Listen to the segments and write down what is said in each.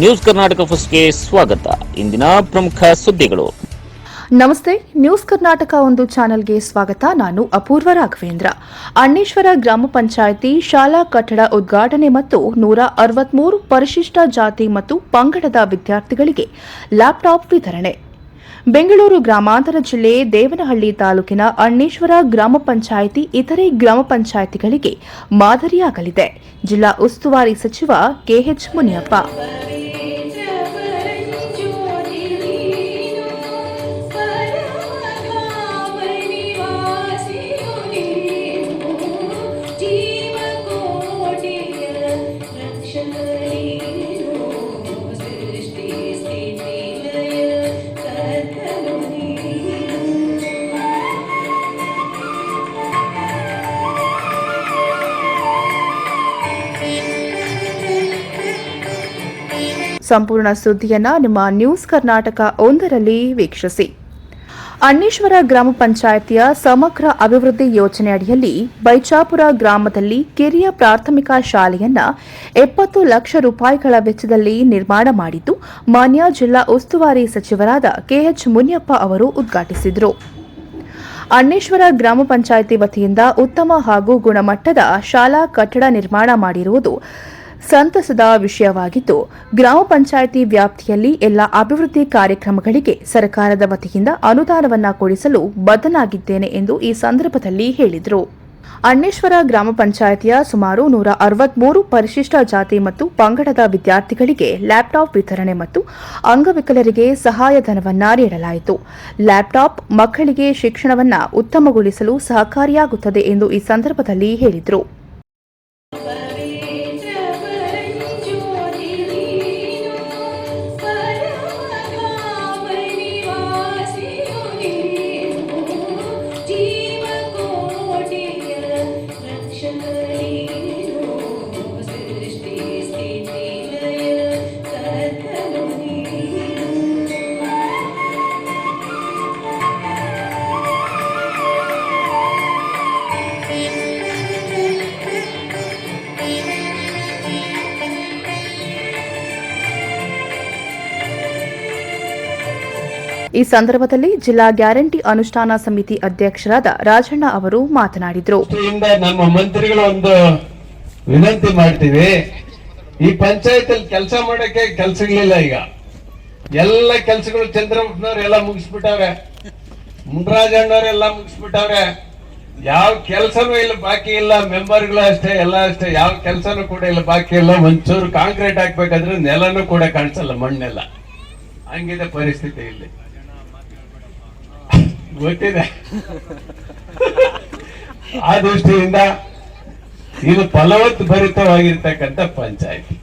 News Karnataka ಫಸ್ಟ್ಗೆ ಸ್ವಾಗತ. ಇಂದಿನ ಪ್ರಮುಖ ಸುದ್ದಿಗಳು. ನಮಸ್ತೆ, ನ್ಯೂಸ್ ಕರ್ನಾಟಕ ಒಂದು ಚಾನೆಲ್ಗೆ ಸ್ವಾಗತ. ನಾನು ಅಪೂರ್ವ ರಾಘವೇಂದ್ರ. ಅಣ್ಣೇಶ್ವರ ಗ್ರಾಮ ಪಂಚಾಯಿತಿ ಶಾಲಾ ಕಟ್ಟಡ ಉದ್ಘಾಟನೆ ಮತ್ತು ನೂರ ಅರವತ್ಮೂರು ಪರಿಶಿಷ್ಟ ಜಾತಿ ಮತ್ತು ಪಂಗಡದ ವಿದ್ಯಾರ್ಥಿಗಳಿಗೆ ಲ್ಯಾಪ್ಟಾಪ್ ವಿತರಣೆ. ಬೆಂಗಳೂರು ಗ್ರಾಮಾಂತರ ಜಿಲ್ಲೆ ದೇವನಹಳ್ಳಿ ತಾಲೂಕಿನ ಅಣ್ಣೇಶ್ವರ ಗ್ರಾಮ ಪಂಚಾಯಿತಿ ಇತರೆ ಗ್ರಾಮ ಪಂಚಾಯಿತಿಗಳಿಗೆ ಮಾದರಿಯಾಗಲಿದೆ. ಜಿಲ್ಲಾ ಉಸ್ತುವಾರಿ ಸಚಿವ ಕೆಎಚ್ ಮುನಿಯಪ್ಪ. ಸಂಪೂರ್ಣ ಸುದ್ದಿಯನ್ನ ನಿಮ್ಮ ನ್ಯೂಸ್ ಕರ್ನಾಟಕ ಒಂದರಲ್ಲಿ ವೀಕ್ಷಿಸಿ. ಅಣ್ಣೇಶ್ವರ ಗ್ರಾಮ ಪಂಚಾಯಿತಿಯ ಸಮಗ್ರ ಅಭಿವೃದ್ಧಿ ಯೋಜನೆ ಅಡಿಯಲ್ಲಿ ಬೈಚಾಪುರ ಗ್ರಾಮದಲ್ಲಿ ಕಿರಿಯ ಪ್ರಾಥಮಿಕ ಶಾಲೆಯನ್ನ ಎಪ್ಪತ್ತು ಲಕ್ಷ ರೂಪಾಯಿಗಳ ವೆಚ್ಚದಲ್ಲಿ ನಿರ್ಮಾಣ ಮಾಡಿದ್ದು, ಮಾನ್ಯ ಜಿಲ್ಲಾ ಉಸ್ತುವಾರಿ ಸಚಿವರಾದ ಕೆಎಚ್ ಮುನಿಯಪ್ಪ ಅವರು ಉದ್ಘಾಟಿಸಿದರು. ಅಣ್ಣೇಶ್ವರ ಗ್ರಾಮ ಪಂಚಾಯಿತಿ ವತಿಯಿಂದ ಉತ್ತಮ ಹಾಗೂ ಗುಣಮಟ್ಟದ ಶಾಲಾ ಕಟ್ಟಡ ನಿರ್ಮಾಣ ಮಾಡಿರುವುದು ಸಂತಸದ ವಿಷಯವಾಗಿದ್ದು, ಗ್ರಾಮ ಪಂಚಾಯಿತಿ ವ್ಯಾಪ್ತಿಯಲ್ಲಿ ಎಲ್ಲ ಅಭಿವೃದ್ಧಿ ಕಾರ್ಯಕ್ರಮಗಳಿಗೆ ಸರ್ಕಾರದ ವತಿಯಿಂದ ಅನುದಾನವನ್ನ ಕೊಡಿಸಲು ಬದ್ಧನಾಗಿದ್ದೇನೆ ಎಂದು ಈ ಸಂದರ್ಭದಲ್ಲಿ ಹೇಳಿದರು. ಅಣ್ಣೇಶ್ವರ ಗ್ರಾಮ ಪಂಚಾಯಿತಿಯ ಸುಮಾರು ನೂರ ಅರವತ್ಮೂರು ಪರಿಶಿಷ್ಟ ಜಾತಿ ಮತ್ತು ಪಂಗಡದ ವಿದ್ಯಾರ್ಥಿಗಳಿಗೆ ಲ್ಯಾಪ್ಟಾಪ್ ವಿತರಣೆ ಮತ್ತು ಅಂಗವಿಕಲರಿಗೆ ಸಹಾಯಧನವನ್ನ ನೀಡಲಾಯಿತು. ಲ್ಯಾಪ್ಟಾಪ್ ಮಕ್ಕಳಿಗೆ ಶಿಕ್ಷಣವನ್ನ ಉತ್ತಮಗೊಳಿಸಲು ಸಹಕಾರಿಯಾಗುತ್ತದೆ ಎಂದು ಈ ಸಂದರ್ಭದಲ್ಲಿ ಹೇಳಿದರು. ಈ ಸಂದರ್ಭದಲ್ಲಿ ಜಿಲ್ಲಾ ಗ್ಯಾರಂಟಿ ಅನುಷ್ಠಾನ ಸಮಿತಿ ಅಧ್ಯಕ್ಷರಾದ ರಾಜಣ್ಣ ಅವರು ಮಾತನಾಡಿದರು. ನಮ್ಮ ಮಂತ್ರಿಗಳು ಒಂದು ವಿನಂತಿ ಮಾಡ್ತೀವಿ. ಈ ಪಂಚಾಯತ್ ಅಲ್ಲಿ ಕೆಲಸ ಮಾಡಕ್ಕೆ ಕೆಲ್ಸಗಳಿಲ್ಲ ಈಗ. ಎಲ್ಲ ಕೆಲಸಗಳು ಚಂದ್ರಗುಪ್ತನವ್ರು ಎಲ್ಲ ಮುಗಿಸ್ಬಿಟ್ಟವ್ರೆ ಎಲ್ಲ ಮುಗಿಸ್ಬಿಟ್ಟವ್ರೆ. ಯಾವ ಕೆಲಸನೂ ಇಲ್ಲ, ಬಾಕಿ ಇಲ್ಲ. ಮೆಂಬರ್ಗಳು ಅಷ್ಟೇ, ಎಲ್ಲ ಅಷ್ಟೇ. ಯಾವ ಕೆಲಸನೂ ಕೂಡ ಇಲ್ಲ, ಬಾಕಿ ಇಲ್ಲ. ಒಂಚೂರು ಕಾಂಕ್ರೀಟ್ ಹಾಕ್ಬೇಕಾದ್ರೆ ನೆಲನೂ ಕೂಡ ಕಾಣಿಸಲ್ಲ, ಮಣ್ಣೆಲ್ಲ. ಹಂಗಿದೆ ಪರಿಸ್ಥಿತಿ ಇಲ್ಲಿ. ಗೊತ್ತಿದೆ. ಆ ದೃಷ್ಟಿಯಿಂದ ಇದು ಫಲವತ್ ಭರಿತವಾಗಿರ್ತಕ್ಕಂಥ ಪಂಚಾಯತಿ.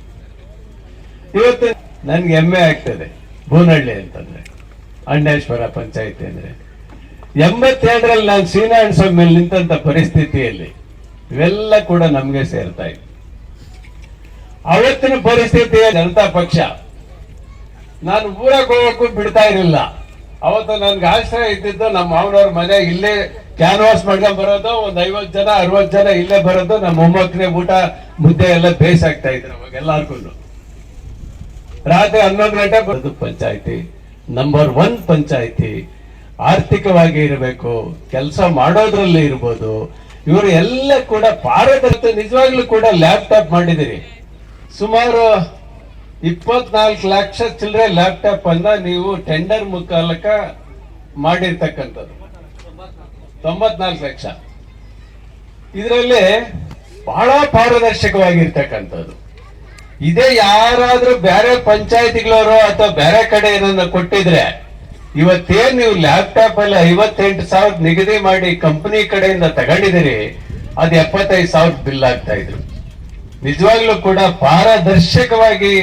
ಇವತ್ತು ನನ್ಗೆ ಹೆಮ್ಮೆ ಆಗ್ತದೆ ಬೂನಹಳ್ಳಿ ಅಂತಂದ್ರೆ, ಅಣ್ಣೇಶ್ವರ ಪಂಚಾಯತಿ ಅಂದ್ರೆ. ಎಂಬತ್ತೆರಡರಲ್ಲಿ ನಾನು ಶ್ರೀನಾರಾಯಣ ಸ್ವಾಮಿ ಮೇಲೆ ನಿಂತ ಪರಿಸ್ಥಿತಿಯಲ್ಲಿ ಇವೆಲ್ಲ ಕೂಡ ನಮ್ಗೆ ಸೇರ್ತಾ ಇತ್ತು. ಅವತ್ತಿನ ಪರಿಸ್ಥಿತಿಯ ಜನತಾ ಪಕ್ಷ, ನಾನು ಊರಾಗ ಹೋಗಕ್ಕೂ ಬಿಡ್ತಾ ಇರಲಿಲ್ಲ. ಅವತ್ತು ನನ್ಗೆ ಆಶ್ರಯ ಇದ್ದಿದ್ದು ನಮ್ಮ ಮಾವನವ್ರ ಮನೆ ಇಲ್ಲೇ ಕ್ಯಾನ್ವಾಸ್ ಮಾಡ್ಕೊಂಡ್ ಬರೋದು, ಒಂದ್ ಐವತ್ ಜನ ಅರವತ್ ಜನ ಇಲ್ಲೇ ಬರೋದು, ನಮ್ಮ ಮೊಮ್ಮಕ್ಕನೇ ಊಟ, ಮುದ್ದೆ ಎಲ್ಲ ಬೇಯಿಸಾಕ್ತಾ ಇದ್ರು ಅವಾಗ ಎಲ್ಲಾರ್ಗು ರಾತ್ರಿ ಹನ್ನೊಂದು ಗಂಟೆ ಬರೋದು ಪಂಚಾಯತಿ. ನಂಬರ್ ಒನ್ ಪಂಚಾಯತಿ. ಆರ್ಥಿಕವಾಗಿ ಇರಬೇಕು, ಕೆಲಸ ಮಾಡೋದ್ರಲ್ಲಿ ಇರ್ಬೋದು. ಇವರು ಎಲ್ಲ ಕೂಡ ಪಾರದರ್ಶಕ, ನಿಜವಾಗ್ಲೂ ಕೂಡ ಲ್ಯಾಪ್ಟಾಪ್ ಮಾಡಿದಿರಿ ಸುಮಾರು ಇಪ್ಪತ್ನಾಲ್ಕು ಲಕ್ಷ ಚಿಲ್ಲರೆ ಲ್ಯಾಪ್ಟಾಪ್ ಅನ್ನ ನೀವು ಟೆಂಡರ್ ಮುಖಾಲಕ ಮಾಡಿರ್ತಕ್ಕಂಥದ್ದು. ತೊಂಬತ್ನಾಲ್ಕು ಲಕ್ಷ. ಇದರಲ್ಲಿ ಬಹಳ ಪಾರದರ್ಶಕವಾಗಿರ್ತಕ್ಕಂಥದ್ದು. ಇದೇ ಯಾರಾದ್ರೂ ಬೇರೆ ಪಂಚಾಯತಿಗಳವರು ಅಥವಾ ಬೇರೆ ಕಡೆ ಏನನ್ನ ಕೊಟ್ಟಿದ್ರೆ, ಇವತ್ತೇನ್ ನೀವು ಲ್ಯಾಪ್ಟಾಪ್ ಅಲ್ಲಿ ಐವತ್ತೆಂಟು ಸಾವಿರ ನಿಗದಿ ಮಾಡಿ ಕಂಪನಿ ಕಡೆಯಿಂದ ತಗೊಂಡಿದ್ದೀರಿ, ಅದು ಎಪ್ಪತ್ತೈದು ಸಾವಿರ ಬಿಲ್ ಆಗ್ತಾ ಇದ್ರು. ನಿಜವಾಗ್ಲೂ ಕೂಡ ಪಾರದರ್ಶಕವಾಗಿ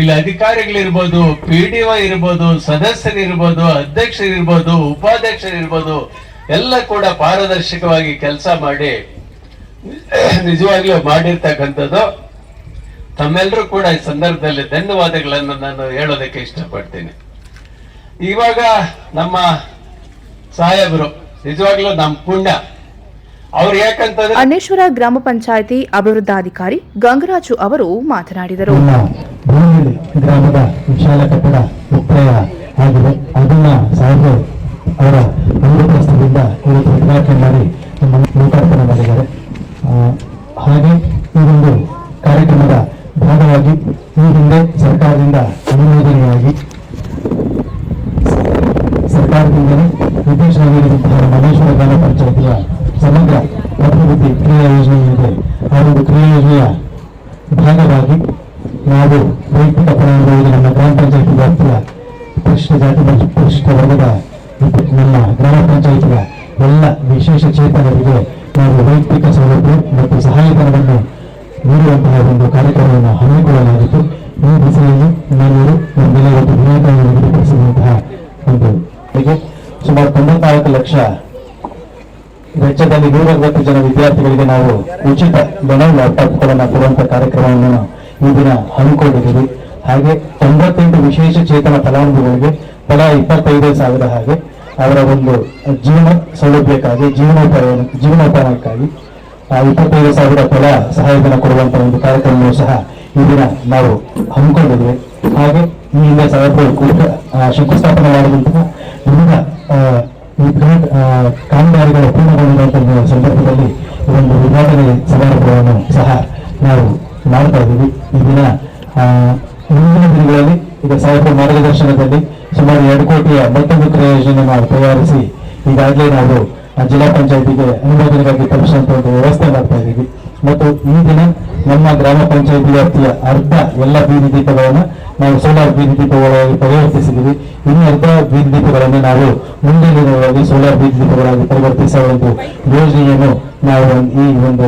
ಇಲ್ಲಿ, ಅಧಿಕಾರಿಗಳಿರ್ಬೋದು ಪಿ ಡಿ ಒ ಇರ್ಬೋದು, ಸದಸ್ಯರಿರ್ಬೋದು, ಅಧ್ಯಕ್ಷರಿರ್ಬೋದು, ಉಪಾಧ್ಯಕ್ಷರಿರ್ಬೋದು, ಎಲ್ಲ ಕೂಡ ಪಾರದರ್ಶಕವಾಗಿ ಕೆಲಸ ಮಾಡಿ, ನಿಜವಾಗ್ಲೂ ಮಾಡಿರ್ತಕ್ಕಂಥದ್ದು. ತಮ್ಮೆಲ್ಲರೂ ಕೂಡ ಈ ಸಂದರ್ಭದಲ್ಲಿ ಧನ್ಯವಾದಗಳನ್ನು ನಾನು ಹೇಳೋದಕ್ಕೆ ಇಷ್ಟಪಡ್ತೀನಿ. ಇವಾಗ ನಮ್ಮ ಸಾಹೇಬರು, ನಿಜವಾಗ್ಲೂ ನಮ್ಮ ಪುಣ್ಯ. ಅವ್ರು ಯಾಕಂತಂದ್ರೆ ಅನೇಶ್ವರ ಗ್ರಾಮ ಪಂಚಾಯಿತಿ ಅಭಿವೃದ್ಧಾಧಿಕಾರಿ ಗಂಗರಾಜು ಅವರು ಮಾತನಾಡಿದರು. ಭೂಮಿಲಿ ಗ್ರಾಮದ ವಿಶಾಲ ಕಟ್ಟಡ ಮುಕ್ತಾಯ ಆಗಿದೆ. ಅದನ್ನ ಸಾಹೇಬರು ಅವರ ಅಮೃತಸ್ಥದಿಂದ ಇವತ್ತು ಉದ್ಘಾಟನೆ ಮಾಡಿ ಪರಿಶಿಷ್ಟ ವರ್ಗದ ನಮ್ಮ ಗ್ರಾಮ ಪಂಚಾಯತಿಯ ಎಲ್ಲ ವಿಶೇಷ ಚೇತನರಿಗೆ ನಾವು ವೈಯಕ್ತಿಕ ಸೌಲಭ್ಯ ಮತ್ತು ಸಹಾಯಧನವನ್ನು ನೀಡುವಂತಹ ಒಂದು ಕಾರ್ಯಕ್ರಮವನ್ನು ಹಮ್ಮಿಕೊಳ್ಳಲಾಗಿತ್ತು. ಈ ದಿಸೆಯಲ್ಲಿ ನಾನೂರು ನಮ್ಮೆಲ್ಲ ಒಂದು ವಿನಾಯಕವನ್ನು ನಿಗದಿಪಡಿಸಿರುವಂತಹ ಒಂದು ಸುಮಾರು ತೊಂಬತ್ನಾಲ್ಕು ಲಕ್ಷ ವೆಚ್ಚದಲ್ಲಿ ನೂರ ಅರವತ್ತು ಜನ ವಿದ್ಯಾರ್ಥಿಗಳಿಗೆ ನಾವು ಉಚಿತ ಲೆನೋ ಲ್ಯಾಪ್ಟಾಪ್ಗಳನ್ನು ಕೊಡುವಂತಹ ಕಾರ್ಯಕ್ರಮವನ್ನು ಈ ದಿನ ಹಮ್ಮಿಕೊಂಡಿದ್ದೀವಿ. ಹಾಗೆ ತೊಂಬತ್ತೆಂಟು ವಿಶೇಷ ಚೇತನ ಫಲಾನುಭವಿಗಳಿಗೆ ತಲಾ ಇಪ್ಪತ್ತೈದೇ ಸಾವಿರ ಹಾಗೆ ಅವರ ಒಂದು ಜೀವನ ಸೌಲಭ್ಯಕ್ಕಾಗಿ, ಜೀವನೋಪಾಯ, ಜೀವನೋಪಾಯಕ್ಕಾಗಿ ಇಪ್ಪತ್ತೈದು ಸಾವಿರ ತಲಾ ಸಹಾಯಧನ ಕೊಡುವಂತಹ ಒಂದು ಕಾರ್ಯಕ್ರಮವನ್ನು ಸಹ ಈ ದಿನ ನಾವು ಹಮ್ಮಿಕೊಂಡಿದ್ದೇವೆ. ಹಾಗೆ ಈ ಹಿಂದೆ ಕುರಿತ ಶಂಕುಸ್ಥಾಪನೆ ಮಾಡಿದಂತಹ ವಿವಿಧ ಈ ಕಾಮಗಾರಿಗಳು ಪೂರ್ಣಗೊಂಡಿರುವಂತಹ ಸಂದರ್ಭದಲ್ಲಿ ಒಂದು ಉದ್ಘಾಟನೆ ಸಮಾರಂಭವನ್ನು ಸಹ ನಾವು ಮಾಡ್ತಾ ಇದ್ದೀವಿ. ಈ ದಿನ ಮುಂದಿನ ದಿನಗಳಲ್ಲಿ ಈಗ ಸಾಹೇಬರ ಮಾರ್ಗದರ್ಶನದಲ್ಲಿ ಸುಮಾರು ಎರಡು ಕೋಟಿ ಮತ್ತೊಂದು ಕ್ರಿಯಾ ಯೋಜನೆ ನಾವು ತಯಾರಿಸಿ ಈಗಾಗಲೇ ನಾವು ಜಿಲ್ಲಾ ಪಂಚಾಯತಿಗೆ ಅನುಮೋದನೆಗಾಗಿ ತಲುಪಿಸುವಂತ ಒಂದು ವ್ಯವಸ್ಥೆ ಮಾಡ್ತಾ ಇದ್ದೀವಿ. ಮತ್ತು ಈ ದಿನ ನಮ್ಮ ಗ್ರಾಮ ಪಂಚಾಯತಿ ವ್ಯಾಪ್ತಿಯ ಅರ್ಧ ಎಲ್ಲ ಬೀದಿ ದೀಪಗಳನ್ನು ನಾವು ಸೋಲಾರ್ ಬೀದಿ ದೀಪಗಳಾಗಿ ಪರಿವರ್ತಿಸಿದ್ದೀವಿ. ಇನ್ನು ಅರ್ಧ ಬೀದಿ ದೀಪಗಳನ್ನು ನಾವು ಮುಂದಿನ ದಿನಗಳಲ್ಲಿ ಸೋಲಾರ್ ಬೀದಿ ದೀಪಗಳಾಗಿ ಪರಿವರ್ತಿಸುವ ಒಂದು ಯೋಜನೆಯನ್ನು ನಾವು ಈ ಒಂದು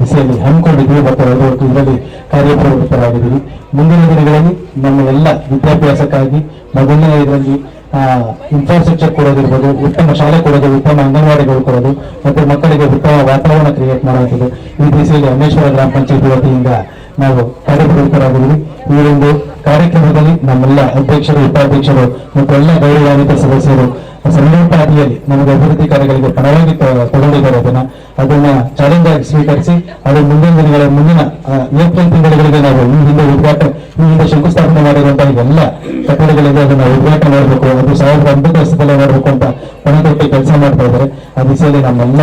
ದಿಸೆಯಲ್ಲಿ ಹಮ್ಮಿಕೊಂಡಿದ್ದೀವಿ. ಮತ್ತು ಅದು ಇದರಲ್ಲಿ ಕಾರ್ಯಪ್ರವೃತ್ತರಾಗಿದ್ದೀವಿ. ಮುಂದಿನ ದಿನಗಳಲ್ಲಿ ನಮ್ಮ ಎಲ್ಲ ವಿದ್ಯಾಭ್ಯಾಸಕ್ಕಾಗಿ ಮೊದಲನೇ ಇದರಲ್ಲಿ ಇನ್ಫ್ರಾಸ್ಟ್ರಕ್ಚರ್ ಕೊಡೋದಿರ್ಬೋದು ಉತ್ತಮ ಶಾಲೆ ಕೊಡೋದು, ಉತ್ತಮ ಅಂಗನವಾಡಿಗಳು ಕೊಡೋದು, ಮತ್ತು ಮಕ್ಕಳಿಗೆ ಉತ್ತಮ ವಾತಾವರಣ ಕ್ರಿಯೇಟ್ ಮಾಡುವಂಥದ್ದು. ಈ ದಿಸೆಯಲ್ಲಿ ರಮೇಶ್ವರ ಗ್ರಾಮ ಪಂಚಾಯತಿ ವತಿಯಿಂದ ನಾವು ಕಾರ್ಯಪ್ರವೃತ್ತರಾಗಿದ್ದೀವಿ. ಈ ಒಂದು ಕಾರ್ಯಕ್ರಮದಲ್ಲಿ ನಮ್ಮೆಲ್ಲ ಅಧ್ಯಕ್ಷರು ಉಪಾಧ್ಯಕ್ಷರು ಮತ್ತು ಎಲ್ಲ ಗೌರವಾನ್ವಿತ ಸದಸ್ಯರು ಸಮಯೋಪಾದಿಯಲ್ಲಿ ನಮಗೆ ಅಭಿವೃದ್ಧಿ ಕಾರ್ಯಗಳಿಗೆ ಪರವಾಗಿ ತಗೊಂಡಿದ್ದಾರೆ ಅದನ್ನ ಅದನ್ನ ಚಾಲೆಂಜ್ ಆಗಿ ಸ್ವೀಕರಿಸಿ ಅದು ಮುಂದಿನ ದಿನಗಳ ಮುಂದಿನ ಏಪ್ರಿಲ್ ತಿಂಗಳಿಗೆ ನಾವು ಈ ಹಿಂದೆ ಉದ್ಘಾಟನೆ ಈ ಹಿಂದೆ ಶಂಕುಸ್ಥಾಪನೆ ಮಾಡಿರುವಂತಹ ಎಲ್ಲ ಕಟ್ಟಡಗಳಿಗೆ ಅದನ್ನ ಉದ್ಘಾಟನೆ ಮಾಡಬೇಕು ಅದು ಸಾವಿರದ ಒಂಬತ್ತು ವರ್ಷದಲ್ಲೇ ಮಾಡಬೇಕು ಅಂತ ಪಣತೊಟ್ಟಿ ಕೆಲಸ ಮಾಡ್ತಾ ಇದ್ದಾರೆ. ಆ ದಿಸೆಯಲ್ಲಿ ನಮ್ಮೆಲ್ಲ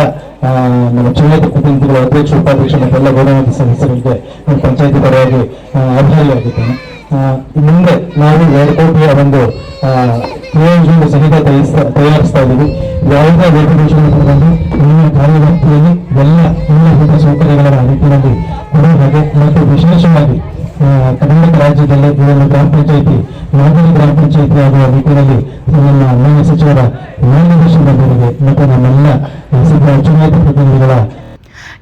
ನಮ್ಮ ಚುನಾಯಿತ ಪ್ರತಿನಿಧಿಗಳು ಅಧ್ಯಕ್ಷ ಉಪಾಧ್ಯಕ್ಷ ಮತ್ತೆಲ್ಲ ಗೌರವ ಸದಸ್ಯರಿಗೆ ನಮ್ಮ ಪಂಚಾಯತಿ ಪರವಾಗಿ ಆ, ಮುಂದೆ ನಾವು ಎರಡು ಕೋಟಿಯ ಒಂದು ಪ್ರಯೋಜನ ಸಹಿತ ತಯಾರಿಸ್ತಾ ತಯಾರಿಸ್ತಾ ಇದ್ದೀವಿ ಯಾವುದೇ ವೇತನ ಬಂದು ನಿಮ್ಮ ಕಾರ್ಯವ್ಯಾಪ್ತಿಯಲ್ಲಿ ಎಲ್ಲ ಮೂಲಭೂತ ಸೌಕರ್ಯಗಳ ನಿಟ್ಟಿನಲ್ಲಿ ಕೊಡುವ ಹಾಗೆ ಮತ್ತು ವಿಶೇಷವಾಗಿ ಆ, ಕರ್ನಾಟಕ ರಾಜ್ಯದಲ್ಲಿ ಈ ಒಂದು ಗ್ರಾಮ ಪಂಚಾಯಿತಿ ಮಾದರಿ ಗ್ರಾಮ ಪಂಚಾಯಿತಿ ಆಗುವ ನಿಟ್ಟಿನಲ್ಲಿ ನಮ್ಮ ಮಾನ್ಯ ಸಚಿವರ ಮಾರ್ಗದರ್ಶನದ ಮೇರೆಗೆ ಮತ್ತು ನಮ್ಮೆಲ್ಲ ಸಿದ್ಧ ಚುನಾಯಿತ ಪ್ರತಿನಿಧಿಗಳ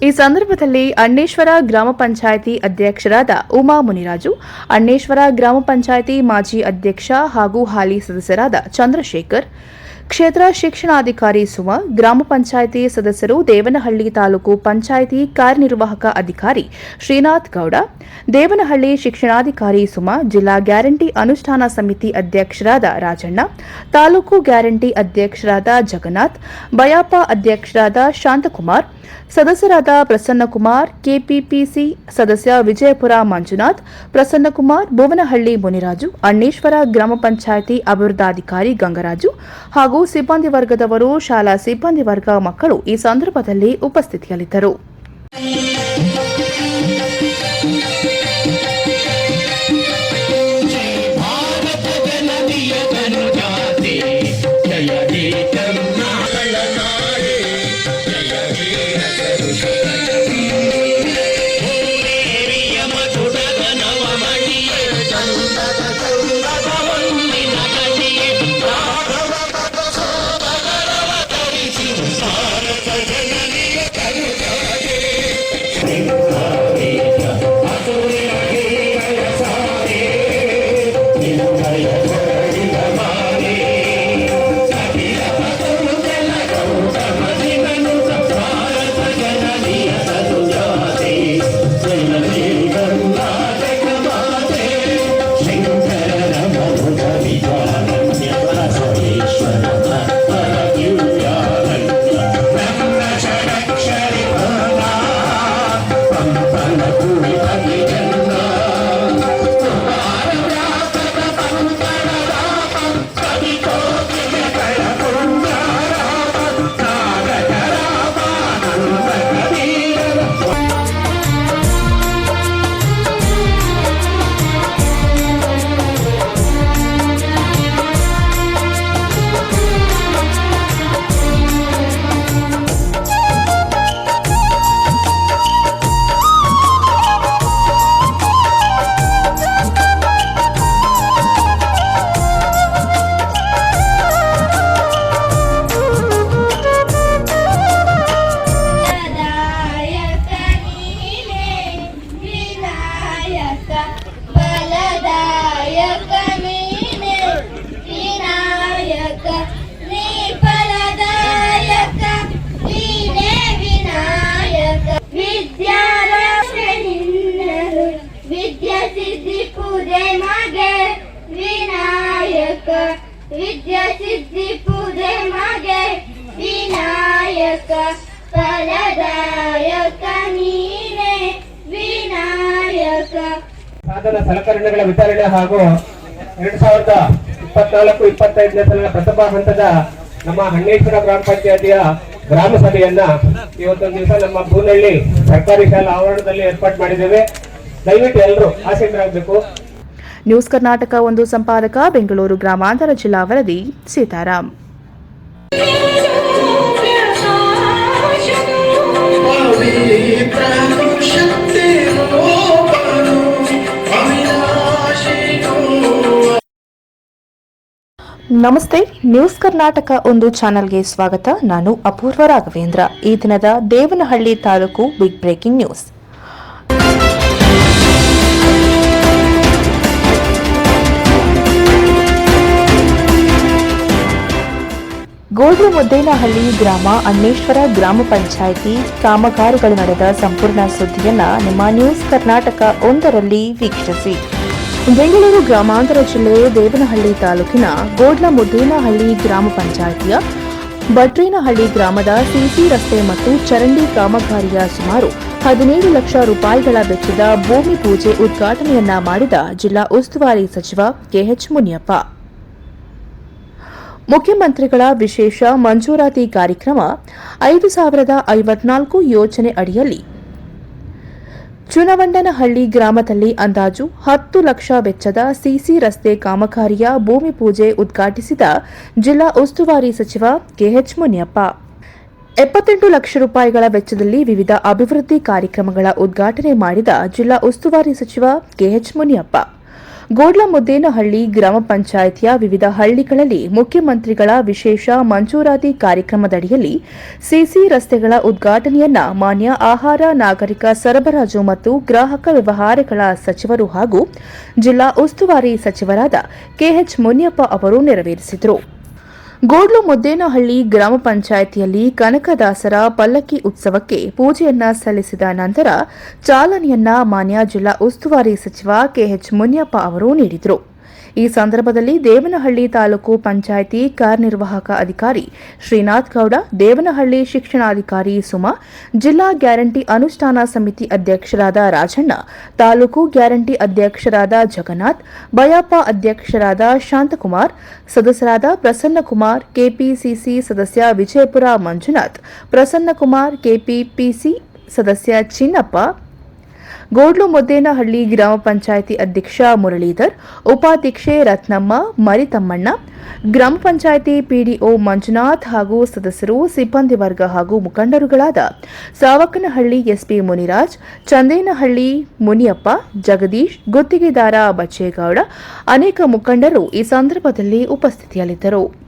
ಈ ಸಂದರ್ಭದಲ್ಲಿ ಅಣ್ಣೇಶ್ವರ ಗ್ರಾಮ ಪಂಚಾಯಿತಿ ಅಧ್ಯಕ್ಷರಾದ ಉಮಾ ಮುನಿರಾಜು, ಅಣ್ಣೇಶ್ವರ ಗ್ರಾಮ ಪಂಚಾಯಿತಿ ಮಾಜಿ ಅಧ್ಯಕ್ಷ ಹಾಗೂ ಹಾಲಿ ಸದಸ್ಯರಾದ ಚಂದ್ರಶೇಖರ್, ಕ್ಷೇತ್ರ ಶಿಕ್ಷಣಾಧಿಕಾರಿ ಸುಮ, ಗ್ರಾಮ ಪಂಚಾಯಿತಿ ಸದಸ್ಯರು ದೇವನಹಳ್ಳಿ ತಾಲೂಕು ಪಂಚಾಯಿತಿ ಕಾರ್ಯನಿರ್ವಾಹಕ ಅಧಿಕಾರಿ ಶ್ರೀನಾಥ್ ಗೌಡ, ದೇವನಹಳ್ಳಿ ಶಿಕ್ಷಣಾಧಿಕಾರಿ ಸುಮ, ಜಿಲ್ಲಾ ಗ್ಯಾರಂಟಿ ಅನುಷ್ಠಾನ ಸಮಿತಿ ಅಧ್ಯಕ್ಷರಾದ ರಾಜಣ್ಣ, ತಾಲೂಕು ಗ್ಯಾರಂಟಿ ಅಧ್ಯಕ್ಷರಾದ ಜಗನ್ನಾಥ್, ಬಯಾಪ ಅಧ್ಯಕ್ಷರಾದ ಶಾಂತಕುಮಾರ್ ಸದಸ್ಯರಾದ ಪ್ರಸನ್ನಕುಮಾರ್, ಕೆಪಿಪಿಸಿ ಸದಸ್ಯ ವಿಜಯಪುರ ಮಂಜುನಾಥ್, ಪ್ರಸನ್ನಕುಮಾರ್, ಭುವನಹಳ್ಳಿ ಮುನಿರಾಜು, ಅಣ್ಣೇಶ್ವರ ಗ್ರಾಮ ಪಂಚಾಯಿತಿ ಅಭಿವೃದ್ಧಾಧಿಕಾರಿ ಗಂಗರಾಜು ಹಾಗೂ ಸಿಬ್ಬಂದಿ ವರ್ಗದವರು ಶಾಲಾ ಸಿಬ್ಬಂದಿ ವರ್ಗ ಮಕ್ಕಳು ಈ ಸಂದರ್ಭದಲ್ಲಿ ಉಪಸ್ಥಿತಿಯಲ್ಲಿದ್ದರು. Yeah. ಸಾಧನ ಸಲಕರಣೆಗಳ ವಿತರಣೆ ಹಾಗೂ ಎರಡ್ ಸಾವಿರದ ಇಪ್ಪತ್ನಾಲ್ಕು, ಇಪ್ಪತ್ತೈದನೇ ಸಲ ಪ್ರಥಮ ಹಂತದ ನಮ್ಮ ಹಣ್ಣೇಶ್ವರ ಗ್ರಾಮ ಪಂಚಾಯತಿಯ ಗ್ರಾಮ ಸಭೆಯನ್ನ ಇವತ್ತೊಂದು ದಿವಸ ನಮ್ಮ ಬೂನಹಳ್ಳಿ ಸರ್ಕಾರಿ ಶಾಲಾ ಆವರಣದಲ್ಲಿ ಏರ್ಪಾಡು ಮಾಡಿದ್ದೇವೆ. ದಯವಿಟ್ಟು ಎಲ್ಲರೂ ಆಸಕ್ತರಾಗಬೇಕು ನ್ಯೂಸ್ ಕರ್ನಾಟಕ ಒಂದು ಸಂಪಾದಕ, ಬೆಂಗಳೂರು ಗ್ರಾಮಾಂತರ ಜಿಲ್ಲಾ ವರದಿ, ಸೀತಾರಾಮ್. ನಮಸ್ತೆ, ನ್ಯೂಸ್ ಕರ್ನಾಟಕ ಒಂದು ಚಾನೆಲ್ಗೆ ಸ್ವಾಗತ. ನಾನು ಅಪೂರ್ವ ರಾಘವೇಂದ್ರ. ಈ ದಿನದ Devanahalli taluk big breaking news ಗೋಡ್ರು Muddenahalli ಗ್ರಾಮ ಅನ್ನೇಶ್ವರ ಗ್ರಾಮ ಪಂಚಾಯಿತಿ ಕಾಮಗಾರಿಗಳು ನಡೆದ ಸಂಪೂರ್ಣ ಸುದ್ದಿಯನ್ನ ನಿಮ್ಮ ನ್ಯೂಸ್ ಕರ್ನಾಟಕ ಒಂದರಲ್ಲಿ ವೀಕ್ಷಿಸಿ. ಬೆಂಗಳೂರು ಗ್ರಾಮಾಂತರ ಜಿಲ್ಲೆ ದೇವನಹಳ್ಳಿ ತಾಲೂಕಿನ ಗೋಡ್ಲಮುದ್ದೇನಹಳ್ಳಿ ಗ್ರಾಮ ಪಂಚಾಯಿತಿಯ ಬಟ್ರೇನಹಳ್ಳಿ ಗ್ರಾಮದ ಸಿಸಿ ರಸ್ತೆ ಮತ್ತು ಚರಂಡಿ ಕಾಮಗಾರಿಯ ಸುಮಾರು ಹದಿನೇಳು ಲಕ್ಷ ರೂಪಾಯಿಗಳ ವೆಚ್ಚದ ಭೂಮಿ ಪೂಜೆ ಉದ್ಘಾಟನೆಯನ್ನ ಮಾಡಿದ ಜಿಲ್ಲಾ ಉಸ್ತುವಾರಿ ಸಚಿವ ಕೆಎಚ್ ಮುನಿಯಪ್ಪ. ಮುಖ್ಯಮಂತ್ರಿಗಳ ವಿಶೇಷ ಮಂಜೂರಾತಿ ಕಾರ್ಯಕ್ರಮ ಐದು ಸಾವಿರದ ಐವತ್ನಾಲ್ಕು ಯೋಜನೆ ಅಡಿಯಲ್ಲಿ ಚುನವಂಡನಹಳ್ಳಿ ಗ್ರಾಮದಲ್ಲಿ ಅಂದಾಜು ಹತ್ತು ಲಕ್ಷ ವೆಚ್ಚದ ಸಿಸಿ ರಸ್ತೆ ಕಾಮಗಾರಿಯ ಭೂಮಿ ಪೂಜೆ ಉದ್ಘಾಟಿಸಿದ ಜಿಲ್ಲಾ ಉಸ್ತುವಾರಿ ಸಚಿವ ಕೆಎಚ್ ಮುನಿಯಪ್ಪ. ಎಪ್ಪತ್ತೆಂಟು ಲಕ್ಷ ರೂಪಾಯಿಗಳ ವೆಚ್ಚದಲ್ಲಿ ವಿವಿಧ ಅಭಿವೃದ್ಧಿ ಕಾರ್ಯಕ್ರಮಗಳ ಉದ್ಘಾಟನೆ ಮಾಡಿದ ಜಿಲ್ಲಾ ಉಸ್ತುವಾರಿ ಸಚಿವ ಕೆಎಚ್ ಮುನಿಯಪ್ಪ. ಗೋಡ್ಲ ಮುದ್ದೇನಹಳ್ಳಿ ಗ್ರಾಮ ಪಂಚಾಯಿತಿಯ ವಿವಿಧ ಹಳ್ಳಿಗಳಲ್ಲಿ ಮುಖ್ಯಮಂತ್ರಿಗಳ ವಿಶೇಷ ಮಂಜೂರಾತಿ ಕಾರ್ಯಕ್ರಮದಡಿಯಲ್ಲಿ ಸಿಸಿ ರಸ್ತೆಗಳ ಉದ್ಘಾಟನೆಯನ್ನ ಮಾನ್ಯ ಆಹಾರ, ನಾಗರಿಕ ಸರಬರಾಜು ಮತ್ತು ಗ್ರಾಹಕ ವ್ಯವಹಾರಗಳ ಸಚಿವರು ಹಾಗೂ ಜಿಲ್ಲಾ ಉಸ್ತುವಾರಿ ಸಚಿವರಾದ ಕೆಎಚ್ ಮುನಿಯಪ್ಪ ಅವರು ನೆರವೇರಿಸಿದರು. ಗೋಡ್ಲು ಮುದ್ದೇನಹಳ್ಳಿ ಗ್ರಾಮ ಪಂಚಾಯಿತಿಯಲ್ಲಿ ಕನಕದಾಸರ ಪಲ್ಲಕ್ಕಿ ಉತ್ಸವಕ್ಕೆ ಪೂಜೆಯನ್ನ ಸಲ್ಲಿಸಿದ ನಂತರ ಚಾಲನೆಯನ್ನ ಮಾನ್ಯ ಜಿಲ್ಲಾ ಉಸ್ತುವಾರಿ ಸಚಿವ ಕೆಎಚ್ ಮುನಿಯಪ್ಪ ಅವರು ನೀಡಿದರು. ಈ ಸಂದರ್ಭದಲ್ಲಿ ದೇವನಹಳ್ಳಿ ತಾಲೂಕು ಪಂಚಾಯಿತಿ ಕಾರ್ಯನಿರ್ವಾಹಕ ಅಧಿಕಾರಿ ಶ್ರೀನಾಥ್ ಗೌಡ, ದೇವನಹಳ್ಳಿ ಶಿಕ್ಷಣಾಧಿಕಾರಿ ಸುಮಾ, ಜಿಲ್ಲಾ ಗ್ಯಾರಂಟಿ ಅನುಷ್ಠಾನ ಸಮಿತಿ ಅಧ್ಯಕ್ಷರಾದ ರಾಜಣ್ಣ, ತಾಲೂಕು ಗ್ಯಾರಂಟಿ ಅಧ್ಯಕ್ಷರಾದ ಜಗನ್ನಾಥ್, ಬಯಪ್ಪ ಅಧ್ಯಕ್ಷರಾದ ಶಾಂತಕುಮಾರ್, ಸದಸ್ಯರಾದ ಪ್ರಸನ್ನಕುಮಾರ್, ಕೆಪಿಸಿಸಿ ಸದಸ್ಯ ವಿಜಯಪುರ ಮಂಜುನಾಥ್, ಪ್ರಸನ್ನಕುಮಾರ್, ಕೆಪಿಪಿಸಿ ಸದಸ್ಯ ಚಿನ್ನಪ್ಪ ಗೋಡ್ಲು ಮುದ್ದೇನಹಳ್ಳಿ ಗ್ರಾಮ ಪಂಚಾಯಿತಿ ಅಧ್ಯಕ್ಷ ಮುರಳೀಧರ್, ಉಪಾಧ್ಯಕ್ಷೆ ರತ್ನಮ್ಮ, ಮರಿತಮ್ಮಣ್ಣ, ಗ್ರಾಮ ಪಂಚಾಯಿತಿ ಪಿಡಿಒ ಮಂಜುನಾಥ್ ಹಾಗೂ ಸದಸ್ಯರು, ಸಿಬ್ಬಂದಿ ವರ್ಗ ಹಾಗೂ ಮುಖಂಡರುಗಳಾದ ಸಾವಕನಹಳ್ಳಿ ಎಸ್ಪಿ ಮುನಿರಾಜ್, ಚಂದೇನಹಳ್ಳಿ ಮುನಿಯಪ್ಪ, ಜಗದೀಶ್, ಗುತ್ತಿಗೆದಾರ ಬಚ್ಚೇಗೌಡ, ಅನೇಕ ಮುಖಂಡರು ಈ ಸಂದರ್ಭದಲ್ಲಿ ಉಪಸ್ಥಿತಿಯಲ್ಲಿದ್ದರು.